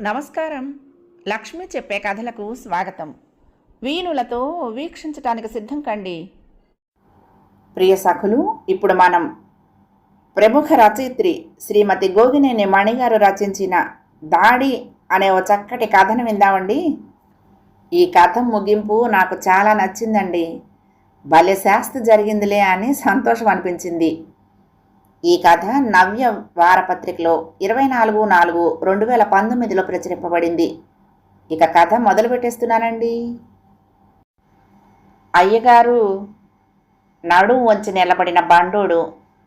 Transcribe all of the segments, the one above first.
నమస్కారం. లక్ష్మి చెప్పే కథలకు స్వాగతం. వీణులతో వీక్షించటానికి సిద్ధం కండి. ప్రియ సఖులు ఇప్పుడు మనం ప్రముఖ రచయిత్రి శ్రీమతి గోగినేని మణిగారు రచించిన దాడి అనే ఓ చక్కటి కథను విందామండి. ఈ కథ ముగింపు నాకు చాలా నచ్చిందండి. భలే శాస్తి జరిగిందిలే అని సంతోషం అనిపించింది. ఈ కథ నవ్య వారపత్రికలో ఇరవై నాలుగు నాలుగు రెండు వేల పంతొమ్మిదిలో ప్రచురింపబడింది. ఇక కథ మొదలు పెట్టేస్తున్నానండి. అయ్యగారు నడుము వంచి నిలబడిన బండోడు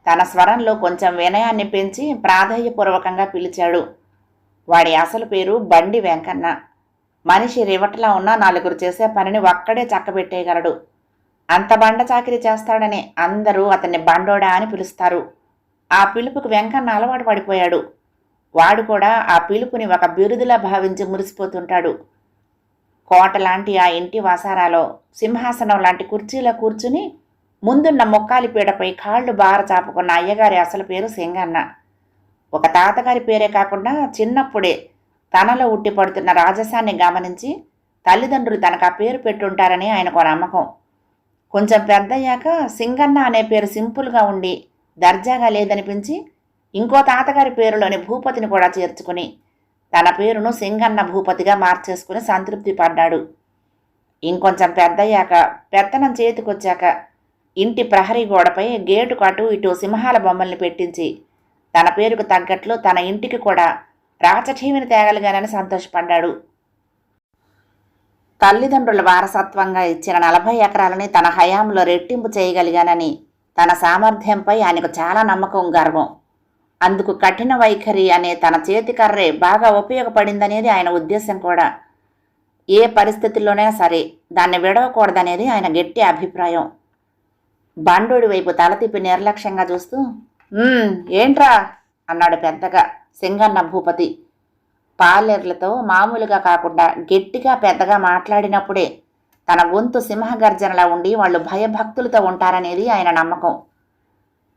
తన స్వరంలో కొంచెం వినయాన్ని పెంచి ప్రాధాన్యపూర్వకంగా పిలిచాడు. వాడి అసలు పేరు బండి వెంకన్న. మనిషి రివటలా ఉన్న నలుగురు చేసే పనిని ఒక్కడే చక్కబెట్టేయగలడు. అంత బండ చాకిరి చేస్తాడని అందరూ అతన్ని బండోడా అని పిలుస్తారు. ఆ పిలుపుకు వెంకన్న అలవాటు పడిపోయాడు. వాడు కూడా ఆ పిలుపుని ఒక బిరుదులా భావించి మురిసిపోతుంటాడు. కోట లాంటి ఆ ఇంటి వసారాలో సింహాసనం లాంటి కుర్చీలో కూర్చుని ముందున్న మొక్కాలి పీడపై కాళ్ళు బార చాపుకున్న అయ్యగారి అసలు పేరు సింగన్న. ఒక తాతగారి పేరే కాకుండా చిన్నప్పుడే తనలో ఉట్టి పడుతున్న రాజసాన్ని గమనించి తల్లిదండ్రులు తనకు ఆ పేరు పెట్టుంటారని ఆయనకు నమ్మకం. కొంచెం పెద్దయ్యాక సింగన్న అనే పేరు సింపుల్గా ఉండి దర్జాగా లేదనిపించి ఇంకో తాతగారి పేరులోని భూపతిని కూడా చేర్చుకుని తన పేరును సింగన్న భూపతిగా మార్చేసుకుని సంతృప్తి పడ్డాడు. ఇంకొంచెం పెద్దయ్యాక పెత్తనం చేతికొచ్చాక ఇంటి ప్రహరీ గోడపై గేటుకు అటు ఇటు సింహాల బొమ్మల్ని పెట్టించి తన పేరుకు తగ్గట్లు తన ఇంటికి కూడా రాచఠీవిని తేగలిగానని సంతోషపడ్డాడు. తల్లిదండ్రుల వారసత్వంగా ఇచ్చిన నలభై ఎకరాలని తన హయాంలో రెట్టింపు చేయగలిగానని తన సామర్థ్యంపై ఆయనకు చాలా నమ్మకం గర్వం. అందుకు కఠిన వైఖరి అనే తన చేతి కర్రే బాగా ఉపయోగపడిందనేది ఆయన ఉద్దేశం కూడా. ఏ పరిస్థితుల్లోనైనా సరే దాన్ని విడవకూడదనేది ఆయన గట్టి అభిప్రాయం. బండోడి వైపు తల తిప్పి నిర్లక్ష్యంగా చూస్తూ ఏంట్రా? అన్నాడు పెద్దగా సింగన్న భూపతి. పాలేర్లతో మామూలుగా కాకుండా గట్టిగా పెద్దగా మాట్లాడినప్పుడే తన గొంతు సింహగర్జనలా ఉండి వాళ్ళు భయభక్తులతో ఉంటారనేది ఆయన నమ్మకం.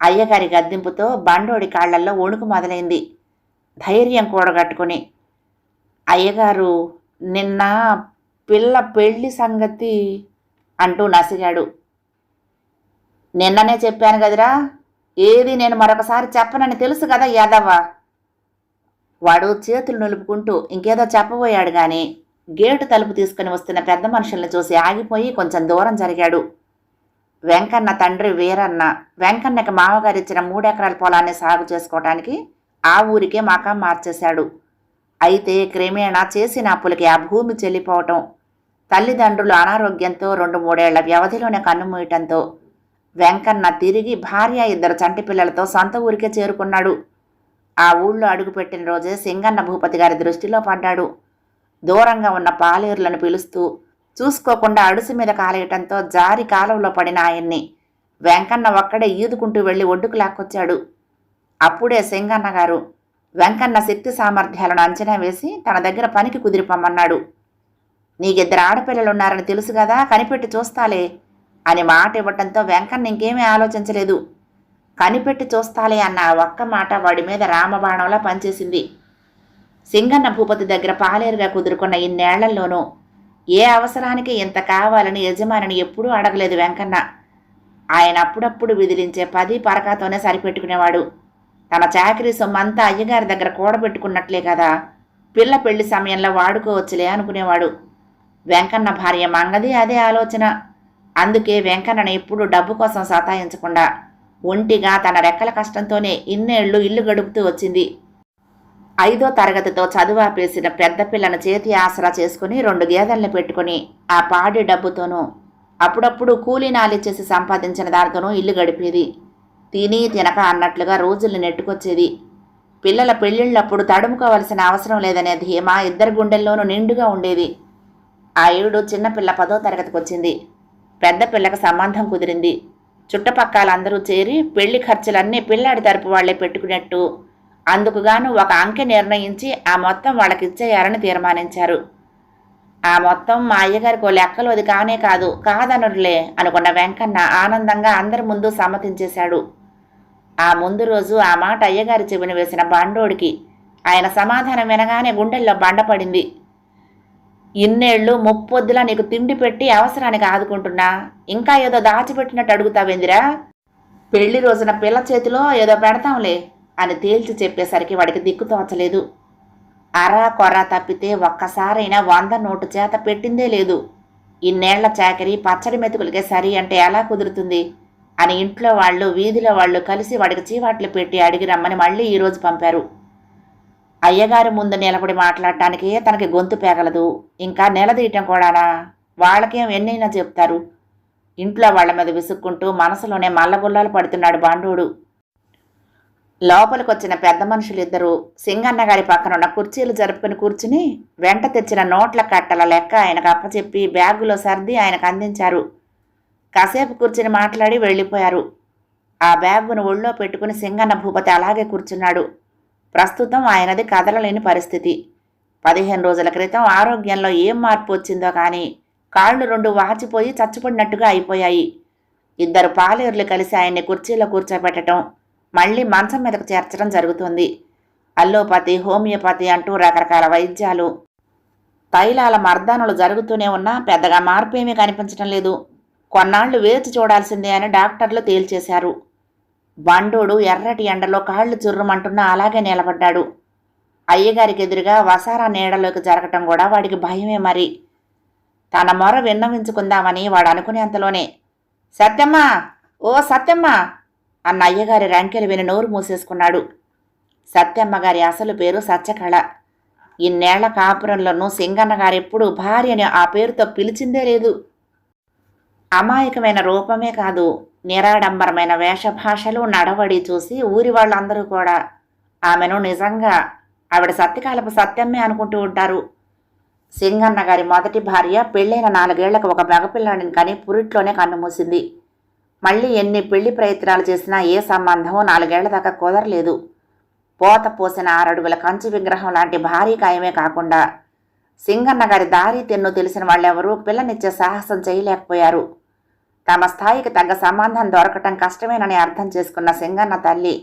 అయ్యగారి గద్దింపుతో బండోడి కాళ్ళల్లో వణుకు మొదలైంది. ధైర్యం కూడగట్టుకుని అయ్యగారు నిన్న పిల్ల పెళ్ళి సంగతి అంటూ నసిగాడు. నిన్ననే చెప్పాను కదరా ఏది నేను మరొకసారి చెప్పనని తెలుసు కదా యాదవ్వ. వాడు చేతులు నిలుపుకుంటూ ఇంకేదో చెప్పబోయాడు కానీ గేటు తలుపు తీసుకుని వస్తున్న పెద్ద మనుషుల్ని చూసి ఆగిపోయి కొంచెం దూరం జరిగాడు. వెంకన్న తండ్రి వీరన్న వెంకన్నకి మామగారిచ్చిన మూడెకరాల పొలాన్ని సాగు చేసుకోవటానికి ఆ ఊరికే మకాం మార్చేశాడు. అయితే క్రమేణా చేసిన అప్పులకి ఆ భూమి చెల్లిపోవటం తల్లిదండ్రులు అనారోగ్యంతో రెండు మూడేళ్ళ వ్యవధిలోనే కన్నుమూయటంతో వెంకన్న తిరిగి భార్య ఇద్దరు చంటి పిల్లలతో సొంత ఊరికే చేరుకున్నాడు. ఆ ఊళ్ళో అడుగుపెట్టిన రోజే సింగన్న భూపతి గారి దృష్టిలో పడ్డాడు. దూరంగా ఉన్న పాలేరులను పిలుస్తూ చూసుకోకుండా అడుసు మీద కాలేయటంతో జారి కాలంలో పడిన ఆయన్ని వెంకన్న ఒక్కడే ఈదుకుంటూ వెళ్ళి ఒడ్డుకు లాక్కొచ్చాడు. అప్పుడే సింగన్న గారు వెంకన్న శక్తి సామర్థ్యాలను అంచనా వేసి తన దగ్గర పనికి కుదిరిపమ్మన్నాడు. నీకిద్దరు ఆడపిల్లలున్నారని తెలుసు కదా కనిపెట్టి చూస్తాలే అని మాట ఇవ్వటంతో వెంకన్న ఇంకేమీ ఆలోచించలేదు. కనిపెట్టి చూస్తాలే అన్న ఆ ఒక్క మాట వాడి మీద రామబాణంలా పనిచేసింది. సింగన్న భూపతి దగ్గర పాలేరుగా కుదురుకున్న ఇన్నేళ్ళలోనూ ఏ అవసరానికి ఇంత కావాలని యజమానిని ఎప్పుడూ అడగలేదు వెంకన్న. ఆయన అప్పుడప్పుడు విదిలించే పది పరకాతోనే సరిపెట్టుకునేవాడు. తన చాకరీ సొమ్మంతా అయ్యగారి దగ్గర కూడబెట్టుకున్నట్లే కదా పిల్ల పెళ్ళి సమయంలో వాడుకోవచ్చులే అనుకునేవాడు. వెంకన్న భార్య మంగది అదే ఆలోచన. అందుకే వెంకన్నను ఎప్పుడూ డబ్బు కోసం సతాయించకుండా ఒంటిగా తన రెక్కల కష్టంతోనే ఇన్నేళ్ళు ఇల్లు గడుపుతూ వచ్చింది. ఐదో తరగతితో చదువాపేసిన పెద్ద పిల్లను చేతి ఆసరా చేసుకుని రెండు గేదెల్ని పెట్టుకుని ఆ పాడి డబ్బుతోనూ అప్పుడప్పుడు కూలీ నాలిచ్చేసి సంపాదించిన దానితోనూ ఇల్లు గడిపేది. తిని తినక అన్నట్లుగా రోజులు నెట్టుకొచ్చేది. పిల్లల పెళ్ళిళ్ళప్పుడు తడుముకోవలసిన అవసరం లేదనే ధీమా ఇద్దరు గుండెల్లోనూ నిండుగా ఉండేది. ఆ ఏడు చిన్నపిల్ల పదో తరగతికి వచ్చింది పెద్ద పిల్లకు సంబంధం కుదిరింది. చుట్టపక్కలందరూ చేరి పెళ్ళి ఖర్చులన్నీ పిల్లాడి తరపు వాళ్ళే పెట్టుకున్నట్టు అందుకుగాను ఒక అంకె నిర్ణయించి ఆ మొత్తం వాళ్ళకిచ్చేయాలని తీర్మానించారు. ఆ మొత్తం మా అయ్యగారికి ఓ లెక్కలోది కానే కాదు కాదనరులే అనుకున్న వెంకన్న ఆనందంగా అందరి ముందు సమ్మతించేశాడు. ఆ ముందు రోజు ఆ మాట అయ్యగారి చెవిన వేసిన బండోడికి ఆయన సమాధానం వినగానే గుండెల్లో బండపడింది ఇన్నేళ్ళు ముప్పొద్దులా నీకు తిండి పెట్టి అవసరానికి ఆదుకుంటున్నా ఇంకా ఏదో దాచిపెట్టినట్టు అడుగుతావేందిరా? పెళ్ళి రోజున పిల్ల చేతిలో ఏదో పెడతాంలే. అని తేల్చి చెప్పేసరికి వాడికి దిక్కు తోచలేదు. అరా కొర్ర తప్పితే ఒక్కసారైనా వంద నోటు చేత పెట్టిందే లేదు. ఇన్నేళ్ళ చాకరీ పచ్చడి మెతుకులకే సరి అంటే ఎలా కుదురుతుంది? అని ఇంట్లో వాళ్ళు వీధిలో వాళ్ళు కలిసి వాడికి చీవాట్లు పెట్టి అడిగి రమ్మని మళ్ళీ ఈరోజు పంపారు. అయ్యగారి ముందు నిలబడి మాట్లాడటానికే తనకి గొంతు పేగలదు. ఇంకా నిలదీయటం కూడానా? వాళ్ళకేం ఎన్నైనా చెప్తారు. ఇంట్లో వాళ్ళ మీద విసుక్కుంటూ మనసులోనే మల్లగుల్లాలు పడుతున్నాడు బాండూడు. లోపలికొచ్చిన పెద్ద మనుషులిద్దరూ సింగన్న గారి పక్కన ఉన్న కుర్చీలు జరుపుకుని కూర్చుని వెంట తెచ్చిన నోట్ల కట్టల లెక్క ఆయనకు అప్పచెప్పి బ్యాగులో సర్ది ఆయనకు అందించారు. కాసేపు కూర్చుని మాట్లాడి వెళ్ళిపోయారు. ఆ బ్యాగును ఒళ్ళో పెట్టుకుని సింగన్న భూపతి అలాగే కూర్చున్నాడు. ప్రస్తుతం ఆయనది కదలలేని పరిస్థితి. పదిహేను రోజుల క్రితం ఆరోగ్యంలో ఏం మార్పు వచ్చిందో కానీ కాళ్ళు రెండు వాచిపోయి చచ్చిపడినట్టుగా అయిపోయాయి. ఇద్దరు పాలేరులు కలిసి ఆయన్ని కుర్చీలో కూర్చోబెట్టడం మళ్ళీ మంచం మీదకు చేర్చడం జరుగుతుంది. అల్లోపతి హోమియోపతి అంటూ రకరకాల వైద్యాలు. తైలాల మర్దానులు జరుగుతూనే ఉన్నా పెద్దగా మార్పు ఏమీ కనిపించడం లేదు. కొన్నాళ్ళు వేచి చూడాల్సిందే అని డాక్టర్లు తేల్చేశారు. బండోడు ఎర్రటి ఎండలో కాళ్ళు చుర్రుమంటున్నా అలాగే నిలబడ్డాడు. అయ్యగారికి ఎదురుగా వసారా నీడలోకి జరగటం కూడా వాడికి భయమే మరి. తన మొర విన్నవించుకుందామని వాడు అనుకునేంతలోనే సత్యమ్మా! ఓ సత్యమ్మా! అన్న అయ్యగారి రంకెలు విని నోరు మూసేసుకున్నాడు. సత్యమ్మ గారి అసలు పేరు సత్యకళ. ఇన్నేళ్ళ కాపురంలోనూ సింగన్న గారెప్పుడు భార్యని ఆ పేరుతో పిలిచిందే లేదు. అమాయకమైన రూపమే కాదు నిరాడంబరమైన వేషభాషలు నడవడి చూసి ఊరి వాళ్ళందరూ కూడా ఆమెను నిజంగా ఆవిడ సత్యకాలపు సత్యమ్మే అనుకుంటూ ఉంటారు. సింగన్న గారి మొదటి భార్య పెళ్ళైన నాలుగేళ్ళకు ఒక మగపిల్లాడిని కని పురిట్లోనే కన్నుమూసింది మళ్ళీ ఎన్ని పెళ్ళి ప్రయత్నాలు చేసినా ఏ సంబంధం నాలుగేళ్ళ దాకా కుదరలేదు. పోత పోసిన ఆరడుగుల కంచు విగ్రహం లాంటి భారీ కాయమే కాకుండా సింగన్న గారి దారి తెన్ను తెలిసిన వాళ్ళెవరూ పిల్లనిచ్చే సాహసం చేయలేకపోయారు. తమ స్థాయికి తగ్గ సంబంధం దొరకటం కష్టమేనని అర్థం చేసుకున్న సింగన్న తల్లి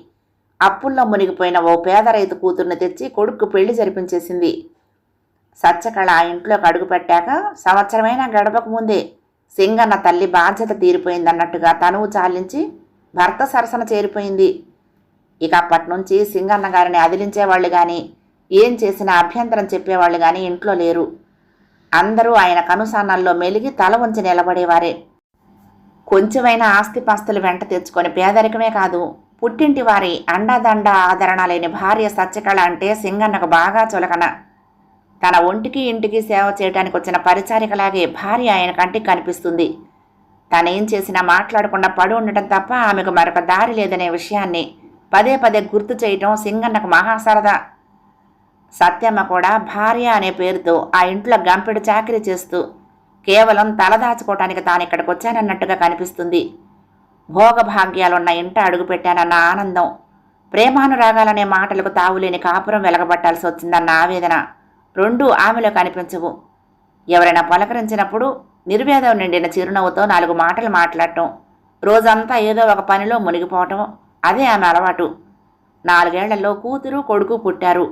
అప్పుల్లో మునిగిపోయిన ఓ పేద రైతు కూతుర్ని తెచ్చి కొడుకు పెళ్ళి జరిపించేసింది. సత్యకళ ఆ ఇంట్లోకి అడుగుపెట్టాక సంవత్సరమైన గడపక ముందే సింగన్న తల్లి బాధ్యత తీరిపోయిందన్నట్టుగా తనువు చాలించి భర్త సరసన చేరిపోయింది. ఇక అప్పటి నుంచి సింగన్న గారిని అదిలించేవాళ్ళు కానీ ఏం చేసినా అభ్యంతరం చెప్పేవాళ్ళు కానీ ఇంట్లో లేరు. అందరూ ఆయన కనుసానాల్లో మెలిగి తల ఉంచి నిలబడేవారే. కొంచెమైనా ఆస్తిపాస్తులు వెంట తెచ్చుకొని పేదరికమే కాదు పుట్టింటి వారి అండదండ ఆదరణ లేని భార్య సత్యకళ అంటే సింగన్నకు బాగా చులకన. తన ఒంటికి ఇంటికి సేవ చేయడానికి వచ్చిన పరిచారికలాగే భార్య ఆయన కంటికి కనిపిస్తుంది. తనేం చేసినా మాట్లాడకుండా పడి ఉండటం తప్ప ఆమెకు మరొక దారి లేదనే విషయాన్ని పదే పదే గుర్తు చేయటం సింగన్నకు మహాసరదా సత్యమ్మ కూడా భార్య అనే పేరుతో ఆ ఇంట్లో గంపెడు చాకరీ చేస్తూ కేవలం తలదాచుకోవటానికి తాను ఇక్కడికి వచ్చానన్నట్టుగా కనిపిస్తుంది. భోగభాగ్యాలున్న ఇంట అడుగుపెట్టానన్న ఆనందం ప్రేమానురాగాలనే మాటలకు తావులేని కాపురం వెలగబట్టాల్సి వచ్చిందన్న ఆవేదన. రెండూ ఆమెలో కనిపించవు. ఎవరైనా పలకరించినప్పుడు నిర్వేదం నిండిన చిరునవ్వుతో నాలుగు మాటలు మాట్లాడటం రోజంతా ఏదో ఒక పనిలో మునిగిపోవటం అదే ఆమె అలవాటు. నాలుగేళ్ళలో కూతురు కొడుకు పుట్టారు.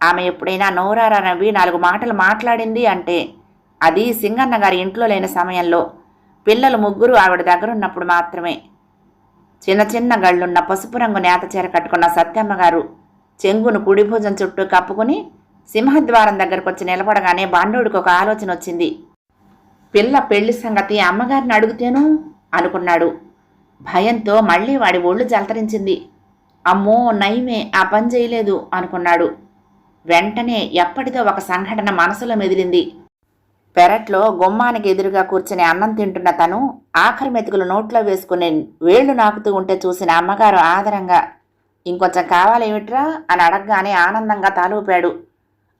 ఆమె ఎప్పుడైనా నోరారా నవ్వి నాలుగు మాటలు మాట్లాడింది అంటే అది సింగన్న గారి ఇంట్లో లేని సమయంలో పిల్లలు ముగ్గురు ఆవిడ దగ్గరున్నప్పుడు మాత్రమే. చిన్న చిన్న గళ్ళున్న పసుపు రంగు నేత చీర కట్టుకున్న సత్యమ్మ గారు చెంగును కుడిభుజం చుట్టూ కప్పుకుని సింహద్వారం దగ్గరకు వచ్చి నిలబడగానే బాండోడికి ఒక ఆలోచన వచ్చింది. పిల్ల పెళ్ళి సంగతి అమ్మగారిని అడుగుతేను? అనుకున్నాడు. భయంతో మళ్ళీ వాడి ఒళ్ళు జలతరించింది. అమ్మో నయమే ఆ పని చేయలేదు అనుకున్నాడు. వెంటనే ఎప్పటిదో ఒక సంఘటన మనసులో మెదిలింది. పెరట్లో గుమ్మానికి ఎదురుగా కూర్చుని అన్నం తింటున్న తను ఆఖరి మెతుకులు నోట్లో వేసుకుని వేళ్ళు నాకుతూ ఉంటే చూసిన అమ్మగారు ఆదరంగా ఇంకొంచెం కావాలేమిట్రా? అని అడగగానే ఆనందంగా తాలూపాడు.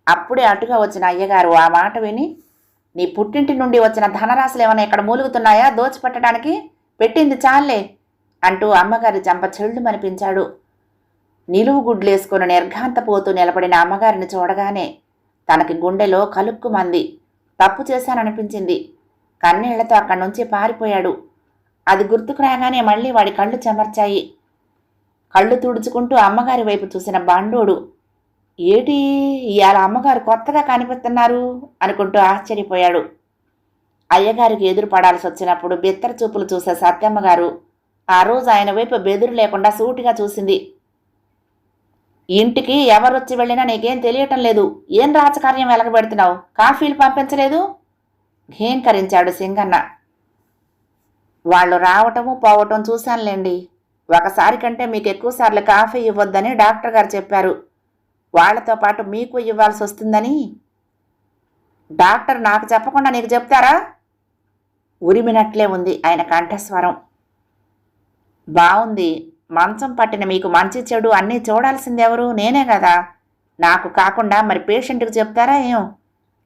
అప్పుడే అటుగా వచ్చిన అయ్యగారు ఆ మాట విని నీ పుట్టింటి నుండి వచ్చిన ధనరాశులు ఏమైనా ఇక్కడ మూలుగుతున్నాయా? దోచిపెట్టడానికి పెట్టింది చాలే అంటూ అమ్మగారి చంప చెళ్ళుమనిపించాడు నిలువు గుడ్లేసుకుని నిర్ఘాంతపోతూ నిలబడిన అమ్మగారిని చూడగానే తనకి గుండెలో కలుక్కుమంది తప్పు చేశాననిపించింది. కన్నీళ్ళతో అక్కడి నుంచి పారిపోయాడు. అది గుర్తుకు రాగానే మళ్ళీ వాడి కళ్ళు చెమర్చాయి. కళ్ళు తుడుచుకుంటూ అమ్మగారి వైపు చూసిన బాండోడు ఏటి? ఇవాళ అమ్మగారు కొత్తగా కనిపిస్తున్నారు అనుకుంటూ ఆశ్చర్యపోయాడు. అయ్యగారికి ఎదురు పడాల్సి వచ్చినప్పుడు బిత్తర చూపులు చూసే సత్యమ్మగారు ఆ రోజు ఆయన వైపు బెదురు లేకుండా సూటిగా చూసింది. ఇంటికి ఎవరొచ్చి వెళ్ళినా నీకేం తెలియటం లేదు. ఏం రాజకార్యం వెలగబెడుతున్నావు? కాఫీలు పంపించలేదు? ఘీంకరించాడు సింగన్న. వాళ్ళు రావటము పోవటం చూశానులేండి. ఒకసారి కంటే మీకు ఎక్కువసార్లు కాఫీ ఇవ్వొద్దని డాక్టర్ గారు చెప్పారు. వాళ్ళతో పాటు మీకు ఇవ్వాల్సి వస్తుందని? డాక్టర్ నాకు చెప్పకుండా నీకు చెప్తారా? ఉరిమినట్లే ఉంది ఆయన కంఠస్వరం. బాగుంది మంచం పట్టిన మీకు మంచి చెడు అన్నీ చూడాల్సిందెవరు నేనే కదా. నాకు కాకుండా మరి పేషెంట్కి చెప్తారా ఏం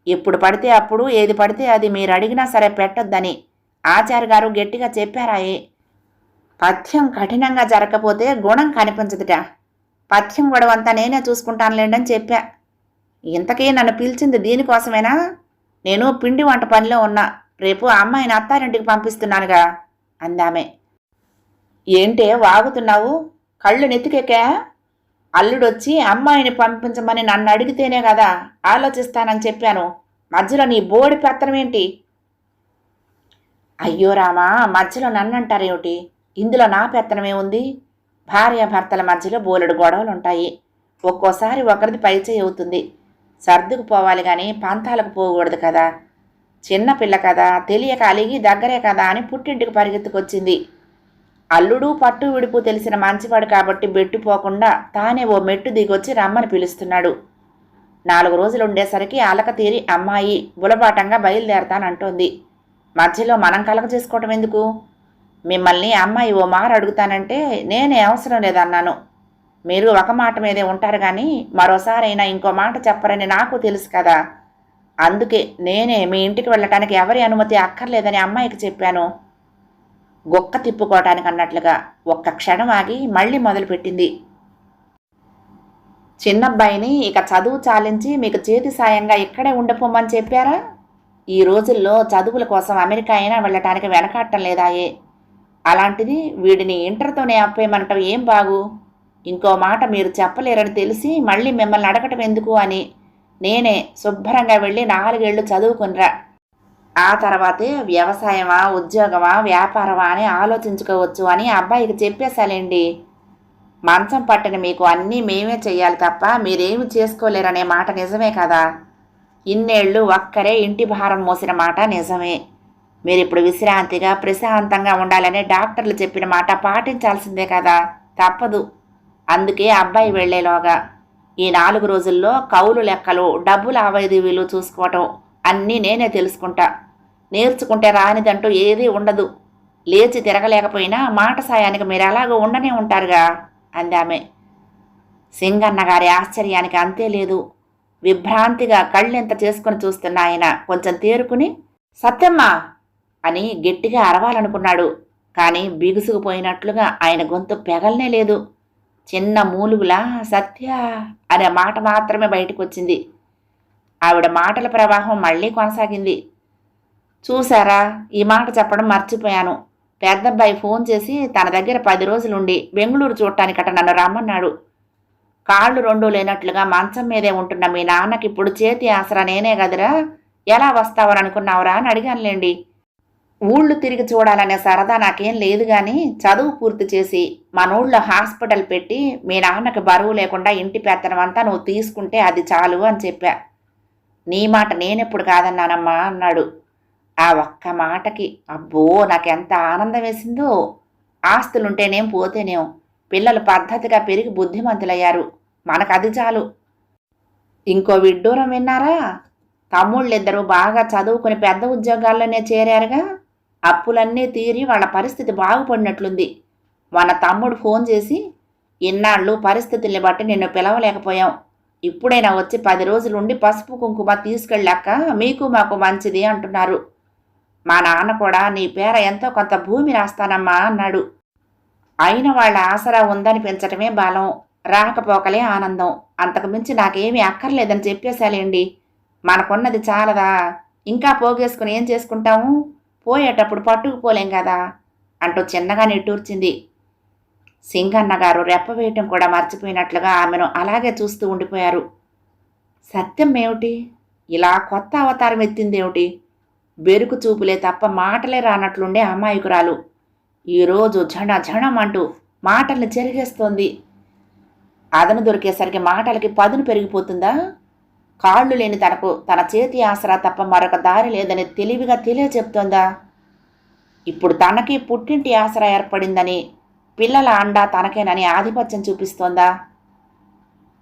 ఎప్పుడు పడితే అప్పుడు ఏది పడితే అది మీరు అడిగినా సరే పెట్టొద్దని ఆచార్య గారు గట్టిగా చెప్పారాయే. పథ్యం కఠినంగా జరగకపోతే గుణం కనిపించదుట. పథ్యం గొడవంతా నేనే చూసుకుంటానులేండి అని చెప్పా. ఇంతకీ నన్ను పిలిచింది దీనికోసమేనా? నేను పిండి వంట పనిలో ఉన్నా. రేపు అమ్మాయిని అత్తారింటికి పంపిస్తున్నానుగా అందామే. ఏంటే వాగుతున్నావు? కళ్ళు నెత్తికెక్కా? అల్లుడొచ్చి అమ్మాయిని పంపించమని నన్ను అడిగితేనే కదా ఆలోచిస్తానని చెప్పాను. మధ్యలో నీ బోడి పెత్తనం ఏంటి? అయ్యో రామా మధ్యలో నన్నంటారేమిటి? ఇందులో నా పెత్తనమే ఉంది. భార్యాభర్తల మధ్యలో బోలెడు గొడవలు ఉంటాయి ఒక్కోసారి ఒకరిది పరిచయం అవుతుంది. సర్దుకు పోవాలి కానీ పంతాలకు పోకూడదు కదా. చిన్న పిల్ల కదా తెలియక అలిగి దగ్గరే కదా అని పుట్టింటికి పరిగెత్తుకొచ్చింది. అల్లుడు పట్టు విడుపు తెలిసిన మంచివాడు కాబట్టి బెట్టుపోకుండా తానే ఓ మెట్టు దిగొచ్చి రమ్మని పిలుస్తున్నాడు. నాలుగు రోజులు ఉండేసరికి అలక తీరి అమ్మాయి బులబాటంగా బయలుదేరతానంటోంది. మధ్యలో మనం కలగ చేసుకోవటం ఎందుకు? మిమ్మల్ని అమ్మాయి ఓ మారు అడుగుతానంటే నేనే అవసరం లేదన్నాను. మీరు ఒక మాట మీదే ఉంటారు కానీ మరోసారైనా ఇంకో మాట చెప్పరని నాకు తెలుసు కదా. అందుకే నేనే మీ ఇంటికి వెళ్ళటానికి ఎవరి అనుమతి అక్కర్లేదని అమ్మాయికి చెప్పాను. గొక్క తిప్పుకోవటానికి అన్నట్లుగా ఒక్క క్షణం ఆగి మళ్ళీ మొదలుపెట్టింది. చిన్నబ్బాయిని ఇక చదువు చాలించి మీకు చేతి సాయంగా ఇక్కడే ఉండిపోమని చెప్పారా? ఈ రోజుల్లో చదువుల కోసం అమెరికా అయినా వెళ్ళటానికి వెనకాడటం లేదాయే. అలాంటిది వీడిని ఇంటర్తోనే అప్పేయమంటాం ఏం బాగు ఇంకో మాట మీరు చెప్పలేరని తెలిసి మళ్ళీ మిమ్మల్ని అడగటం ఎందుకు అని నేనే శుభ్రంగా వెళ్ళి నాలుగేళ్ళు చదువుకునిరా. ఆ తర్వాతే వ్యవసాయమా ఉద్యోగమా వ్యాపారమా అని ఆలోచించుకోవచ్చు అని అబ్బాయికి చెప్పేశాలేండి. మంచం పట్టిన మీకు అన్నీ మేమే చేయాలి తప్ప మీరేమి చేసుకోలేరనే మాట నిజమే కదా? ఇన్నేళ్ళు ఒక్కరే ఇంటి భారం మోసిన మాట నిజమే. మీరు ఇప్పుడు విశ్రాంతిగా ప్రశాంతంగా ఉండాలని డాక్టర్లు చెప్పిన మాట పాటించాల్సిందే కదా? తప్పదు. అందుకే అబ్బాయి వెళ్ళేలోగా ఈ నాలుగు రోజుల్లో కౌలు లెక్కలు డబ్బు లావాదేవీలు చూసుకోవటం అన్నీ నేనే తెలుసుకుంటా. నేర్చుకుంటే రానిదంటూ ఏదీ ఉండదు. లేచి తిరగలేకపోయినా మాట సాయానికి మీరు ఎలాగో ఉండనే ఉంటారుగా? అందామె. సింగన్న గారి ఆశ్చర్యానికి అంతే లేదు. విభ్రాంతిగా కళ్ళెంత చేసుకుని చూస్తున్న ఆయన కొంచెం తేరుకుని సత్యమ్మ! అని గట్టిగా అరవాలనుకున్నాడు. కానీ బిగుసుకుపోయినట్లుగా ఆయన గొంతు పెగలనే లేదు. చిన్న మూలుగులా సత్య అనే మాట మాత్రమే బయటకు వచ్చింది ఆవిడ మాటల ప్రవాహం మళ్ళీ కొనసాగింది. చూసారా ఈ మాట చెప్పడం మర్చిపోయాను. పెద్దబ్బాయి ఫోన్ చేసి తన దగ్గర పది రోజులుండి బెంగళూరు చూడటానికట నన్ను రమ్మన్నాడు. కాళ్ళు రెండు లేనట్లుగా మంచం మీదే ఉంటున్న మీ నాన్నకి ఇప్పుడు చేతి ఆసరా నేనే కదరా? ఎలా వస్తావని అనుకున్నావురా అని అడిగానులేండి. ఊళ్ళు తిరిగి చూడాలనే సరదా నాకేం లేదు కానీ చదువు పూర్తి చేసి మనూళ్ళో హాస్పిటల్ పెట్టి మీ నాన్నకి బరువు లేకుండా ఇంటి పెత్తనం అంతా నువ్వు తీసుకుంటే అది చాలు అని చెప్పా. నీ మాట నేనెప్పుడు కాదన్నానమ్మా అన్నాడు. ఆ ఒక్క మాటకి అబ్బో నాకెంత ఆనందం వేసిందో. ఆస్తులుంటేనేం పోతేనేం. పిల్లలు పద్ధతిగా పెరిగి బుద్ధిమంతులయ్యారు. మనకది చాలు. ఇంకో విడ్డూరం విన్నారా? తమ్ముళ్ళిద్దరూ బాగా చదువుకుని పెద్ద ఉద్యోగాల్లోనే చేరారుగా. అప్పులన్నీ తీరి వాళ్ళ పరిస్థితి బాగుపడినట్లుంది. మన తమ్ముడు ఫోన్ చేసి ఇన్నాళ్ళు పరిస్థితుల్ని బట్టి నిన్ను పిలవలేకపోయాం. ఇప్పుడైనా వచ్చి పది రోజులుండి పసుపు కుంకుమ తీసుకెళ్ళాక మీకు మాకు మంచిది అంటున్నారు. మా నాన్న కూడా నీ పేర ఎంతో కొంత భూమి రాస్తానమ్మా అన్నాడు. అయిన వాళ్ళ ఆసరా ఉందని పెంచటమే బలం. రాకపోకలే ఆనందం. అంతకుమించి నాకేమీ అక్కర్లేదని చెప్పేశాలేండి. మనకున్నది చాలదా? ఇంకా పోగేసుకుని ఏం చేసుకుంటాము? పోయేటప్పుడు పట్టుకుపోలేం కదా? అంటూ చిన్నగా నిట్టూర్చింది. సింగన్న గారు రెప్పవేయటం కూడా మర్చిపోయినట్లుగా ఆమెను అలాగే చూస్తూ ఉండిపోయారు. సత్యం ఏమిటి? ఇలా కొత్త అవతారం ఎత్తిందేమిటి? బెరుకు చూపులే తప్ప మాటలే రానట్లుండే అమాయకురాలు. ఈరోజు ఝణ ఝణం అంటూ మాటల్ని చెరిగేస్తోంది. అదను దొరికేసరికి మాటలకి పదును పెరిగిపోతుందా? కాళ్ళు లేని తనకు తన చేతి ఆసరా తప్ప మరొక దారి లేదని తెలివిగా తెలియచెప్తోందా? ఇప్పుడు తనకి పుట్టింటి ఆసరా ఏర్పడిందని పిల్లల అండా తనకేనని ఆధిపత్యం చూపిస్తోందా?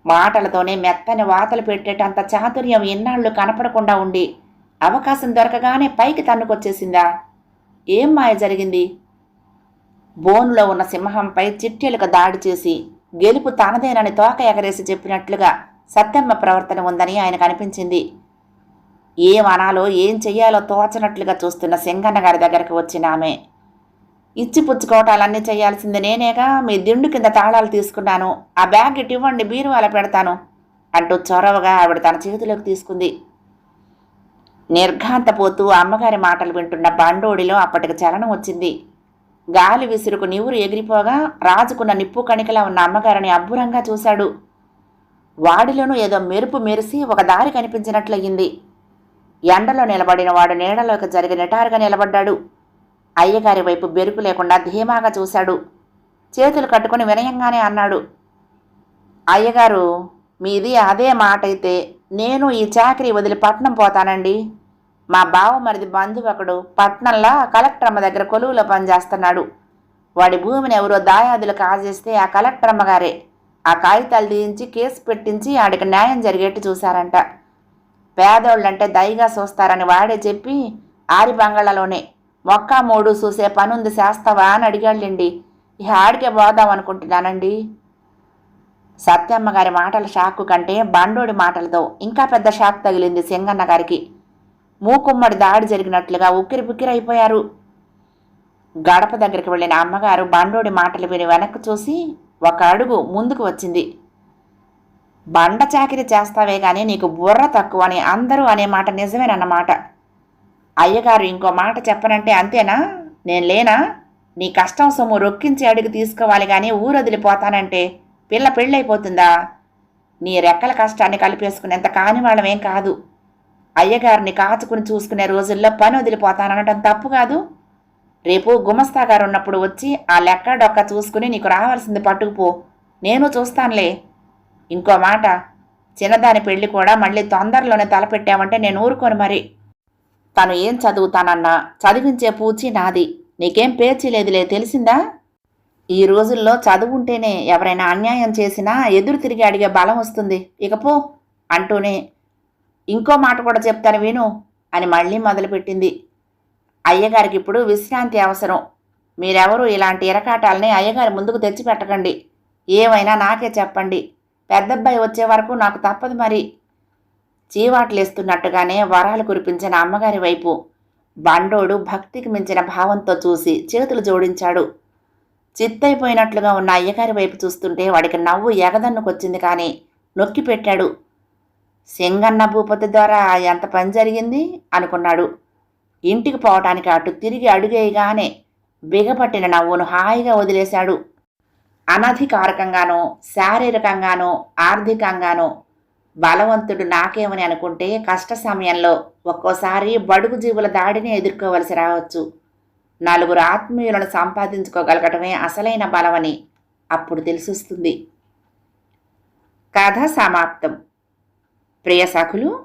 మాటలతోనే మెత్తని వాతలు పెట్టేటంత చాతుర్యం ఎన్నాళ్ళు కనపడకుండా ఉండి అవకాశం దొరకగానే పైకి తన్నుకొచ్చేసిందా? ఏం మాయ జరిగింది? బోనులో ఉన్న సింహంపై చిట్టెలుక దాడి చేసి గెలుపు తనదేనని తోక ఎగరేసి చెప్పినట్లుగా సత్యమ్మ ప్రవర్తన ఉందని ఆయనకు అనిపించింది. ఏం అనాలో ఏం చెయ్యాలో తోచనట్లుగా చూస్తున్న సింగన్న గారి దగ్గరకు వచ్చిన ఆమె. ఇచ్చి పుచ్చుకోవటాలన్నీ చేయాల్సింది నేనేగా మీ దిండు కింద తాళాలు తీసుకున్నాను. ఆ బ్యాగ్ ఇటు ఇవ్వండి బీరువాల పెడతాను అంటూ చొరవగా ఆవిడ తన చేతిలోకి తీసుకుంది. నిర్ఘాంతపోతూ అమ్మగారి మాటలు వింటున్న బండోడిలో అప్పటికి చలనం వచ్చింది. గాలి విసురుకు నివురు ఎగిరిపోగా రాజుకున్న నిప్పు కణికలా ఉన్న అమ్మగారిని అబ్బురంగా చూశాడు. వాడిలోనూ ఏదో మెరుపు మెరిసి ఒక దారి కనిపించినట్లయింది. ఎండలో నిలబడిన వాడు నీడలోకి జరిగి నిటారుగా నిలబడ్డాడు. అయ్యగారి వైపు బెరుకు లేకుండా ధీమాగా చూశాడు. చేతులు కట్టుకుని వినయంగానే అన్నాడు. అయ్యగారు మీది అదే మాట అయితే నేను ఈ చాకరీ వదిలి పట్నం పోతానండి. మా బావమరిది బంధువు ఒకడు పట్నంలో కలెక్టర్ అమ్మ దగ్గర కొలువులో పనిచేస్తున్నాడు. వాడి భూమిని ఎవరో దాయాదులు కాజేస్తే ఆ కలెక్టర్ అమ్మగారే. ఆ కాగితాలు తీయించి కేసు పెట్టించి ఆడికి న్యాయం జరిగేట్టు చూశారంట. పేదోళ్ళంటే దయగా చూస్తారని వాడే చెప్పి ఆరి బంగాళలోనే మొక్క మూడు చూసే పనుంది చేస్తావా? అని అడిగాళ్ళండి. ఇక ఆడికే పోదాం అనుకుంటున్నానండి. సత్యమ్మ గారి మాటల షాకు కంటే బండోడి మాటలతో ఇంకా పెద్ద షాక్ తగిలింది సింగన్న గారికి. మూకుమ్మడి దాడి జరిగినట్లుగా ఉక్కిరి అయిపోయారు. గడప దగ్గరికి వెళ్ళిన అమ్మగారు బండోడి మాటలు విని వెనక్కి చూసి ఒక అడుగు ముందుకు వచ్చింది. బండ చాకిరి చేస్తావే కానీ నీకు బుర్ర తక్కువ అని అందరూ అనే మాట నిజమేనన్నమాట. అయ్యగారు ఇంకో మాట చెప్పనంటే అంతేనా? నేను లేనా? నీ కష్టం సొమ్ము రొక్కించి అడుగు తీసుకోవాలి కానీ ఊరొదిలిపోతానంటే పిల్ల పెళ్ళైపోతుందా? నీ రెక్కల కష్టాన్ని కలిపేసుకునేంత కాని వాళ్ళమేం కాదు. అయ్యగారిని కాచుకుని చూసుకునే రోజుల్లో పని వదిలిపోతాననటం తప్పు కాదు. రేపు గుమస్తా గారు ఉన్నప్పుడు వచ్చి ఆ లెక్క డొక్క చూసుకుని నీకు రావాల్సింది పట్టుకుపో నేను చూస్తానులే. ఇంకో మాట చిన్నదాని పెళ్ళి కూడా మళ్ళీ తొందరలోనే తలపెట్టామంటే నేను ఊరుకోను మరి. తను ఏం చదువుతానన్నా? చదివించే పూచి నాది. నీకేం పేచీ లేదులే తెలిసిందా? ఈ రోజుల్లో చదువుంటేనే ఎవరైనా అన్యాయం చేసినా ఎదురు తిరిగి అడిగే బలం వస్తుంది. ఇకపో అంటూనే. ఇంకో మాట కూడా చెప్తాను విను అని మళ్ళీ మొదలుపెట్టింది. అయ్యగారికి ఇప్పుడు విశ్రాంతి అవసరం. మీరెవరూ ఇలాంటి ఇరకాటాలని అయ్యగారి ముందుకు తెచ్చిపెట్టకండి. ఏమైనా నాకే చెప్పండి. పెద్దబ్బాయి వచ్చే వరకు నాకు తప్పదు మరి. చీవాట్లేస్తున్నట్టుగానే వరాలు కురిపించిన అమ్మగారి వైపు బండోడు భక్తికి మించిన భావంతో చూసి చేతులు జోడించాడు. చిత్తైపోయినట్లుగా ఉన్న అయ్యగారి వైపు చూస్తుంటే వాడికి నవ్వు ఎగదన్నుకొచ్చింది కానీ నొక్కి పెట్టాడు సింగన్న భూపతి ద్వారా ఎంత పని జరిగింది? అనుకున్నాడు. ఇంటికి పోవటానికి అటు తిరిగి అడుగేయగానే బిగపట్టిన నవ్వును హాయిగా వదిలేశాడు. అనధికారకంగానో శారీరకంగానో ఆర్థికంగానో బలవంతుడు నాకేమని అనుకుంటే కష్ట సమయంలో ఒక్కోసారి బడుగు జీవుల దాడిని ఎదుర్కోవలసి రావచ్చు. నలుగురు ఆత్మీయులను సంపాదించుకోగలగటమే అసలైన బలమని అప్పుడు తెలిసొస్తుంది. కథ సమాప్తం. ప్రియ సఖులు